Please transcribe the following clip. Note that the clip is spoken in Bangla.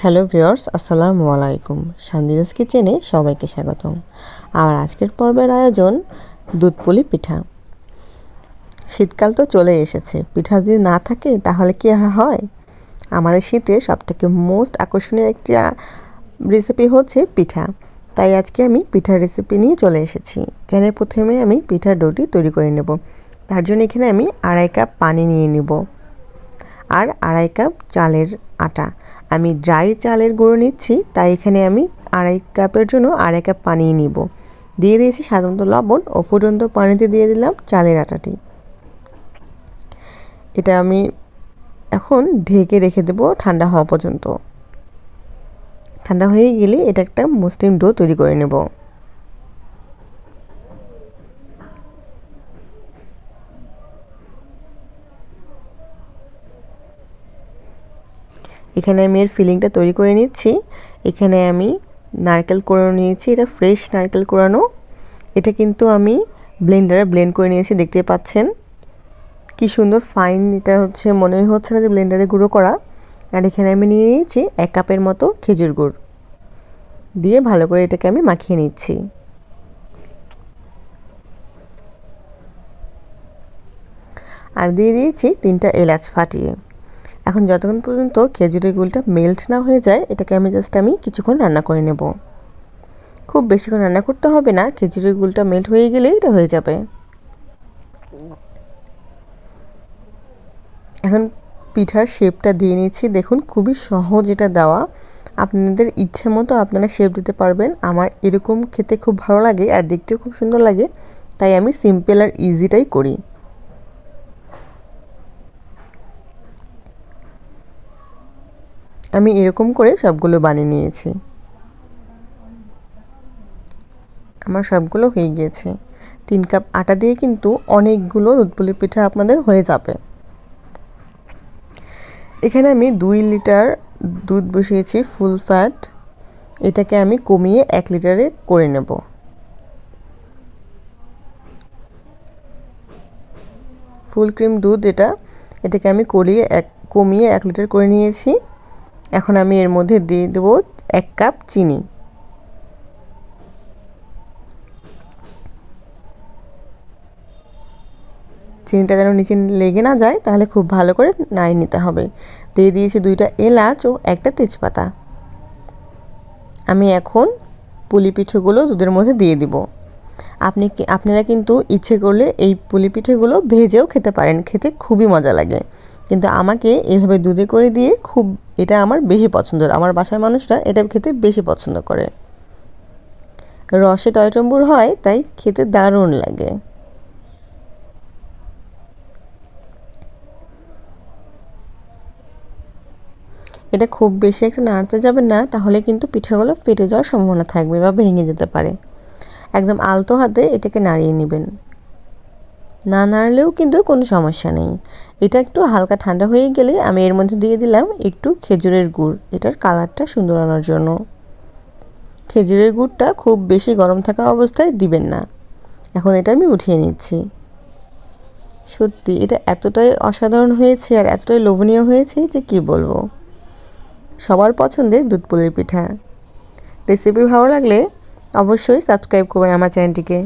হ্যালো ভিওর্স আসসালামু আলাইকুম। সান্দিদাস কিচেনে সবাইকে স্বাগতম। আমার আজকের পর্বের আয়োজন দুধপুলি পিঠা। শীতকাল তো চলে এসেছে। পিঠা যদি না থাকে, তাহলে কি আর হয়? আমাদের শীতে সবথেকে মোস্ট আকর্ষণীয় একটি রেসিপি হচ্ছে পিঠা। তাই আজকে আমি পিঠার রেসিপি নিয়ে চলে এসেছি। এখানে প্রথমে আমি পিঠার ডোটি তৈরি করে নেব। তার জন্য এখানে আমি আড়াই কাপ পানি নিয়ে নেব। আর আড়াই কাপ চালের আটা। আমি ড্রাই চালের গুঁড়ো নিচ্ছি, তাই এখানে আমি আড়াই কাপের জন্য আড়াই কাপ পানি নিব। দিয়ে দিয়েছি সাধারণত লবণ ও ফুটন্ত পানিতে দিয়ে দিলাম চালের আটাটি। এটা আমি এখন ঢেকে রেখে দেব ঠান্ডা হওয়া পর্যন্ত। ঠান্ডা হয়ে গেলে এটা একটা মুসলিম ডো তৈরি করে নেব। এখানে আমি এর ফিলিংটা তৈরি করে নিচ্ছি। এখানে আমি নারকেল কোড়ানো নিয়েছি, এটা ফ্রেশ নারকেল কোড়ানো। এটা কিন্তু আমি ব্লেন্ডারে ব্লেন্ড করে নিয়েছি, দেখতে পাচ্ছেন। কি সুন্দর ফাইন এটা হচ্ছে মনে হচ্ছে না যে ব্লেন্ডারে গুঁড়ো করা। আর এখানে আমি নিয়ে নিয়েছি এক কাপের মতো খেজুর গুড়। দিয়ে ভালো করে এটাকে আমি মাখিয়ে নিচ্ছি। আর দিয়ে দিয়েছি তিনটা এলাচ ফাটিয়ে। এখন যতক্ষণ পর্যন্ত খেজুরের গুলটা মেল্ট না হয়ে যায়, এটাকে আমি জাস্ট আমি কিছুক্ষণ রান্না করে নেব। খুব বেশিক্ষণ রান্না করতে হবে না, খেজুরের গুলটা মেল্ট হয়ে গেলেই এটা হয়ে যাবে। এখন পিঠার শেপটা দিয়ে নিচ্ছি। দেখুন, খুবই সহজ এটা দেওয়া। আপনাদের ইচ্ছে মতো আপনারা শেপ দিতে পারবেন। আমার এরকম খেতে খুব ভালো লাগে আর দেখতেও খুব সুন্দর লাগে। তাই আমি সিম্পল আর ইজিটাই করি। আমি এরকম করে সবগুলো বানিয়ে নিয়েছি। আমার সবগুলো হয়ে গিয়েছে। তিন কাপ আটা দিয়ে কিন্তু অনেকগুলো দুধপুলি পিঠা আপনাদের হয়ে যাবে। এখানে আমি দুই লিটার দুধ বসিয়েছি ফুল ফ্যাট। এটাকে আমি কমিয়ে এক লিটারে করে নেব। ফুল ক্রিম দুধ এটা, এটাকে আমি করিয়ে এক, কমিয়ে এক লিটার করে নিয়েছি। এখন আমি এর মধ্যে দিয়ে দেবো এক কাপ চিনি। চিনিটা যেন নিচে লেগে না যায়, তাহলে খুব ভালো করে নাড়ি নিতে হবে। দিয়ে দিয়েছি দুইটা এলাচ ও একটা তেজপাতা। আমি এখন পুলি পিঠেগুলো দুধের মধ্যে দিয়ে দিব। আপনি আপনারা কিন্তু ইচ্ছে করলে এই পুলি পিঠেগুলো ভেজেও খেতে পারেন, খেতে খুবই মজা লাগে। কিন্তু আমাকে এভাবে দুধে করে দিয়ে খুব, এটা আমার বেশি পছন্দের আমার বাসার মানুষরা এটা খেতে বেশি পছন্দ করে। রসে টয়টম্বুর হয়, তাই খেতে দারুণ লাগে। এটা খুব বেশি একটা নাড়তে যাবে না, তাহলে কিন্তু পিঠাগুলো ফেটে যাওয়ার সম্ভাবনা থাকবে বা ভেঙে যেতে পারে। একদম আলতো হাতে এটাকে নাড়িয়ে নেবেন। না নাড়লেও কিন্তু কোনো সমস্যা নেই। এটা একটু হালকা ঠান্ডা হয়ে গেলে আমি এর মধ্যে দিয়ে দিলাম একটু খেজুরের গুড়। এটার কালারটা সুন্দর আনার জন্য। খেজুরের গুড়টা খুব বেশি গরম থাকা অবস্থায় দিবেন না। এখন এটা আমি উঠিয়ে নিচ্ছি। সত্যি, এটা এতটাই অসাধারণ হয়েছে আর এতটাই লোভনীয় হয়েছে যে কি বলব? সবার পছন্দের দুধ পুলির পিঠা। রেসিপি ভালো লাগলে অবশ্যই সাবস্ক্রাইব করবেন আমার চ্যানেলটিকে।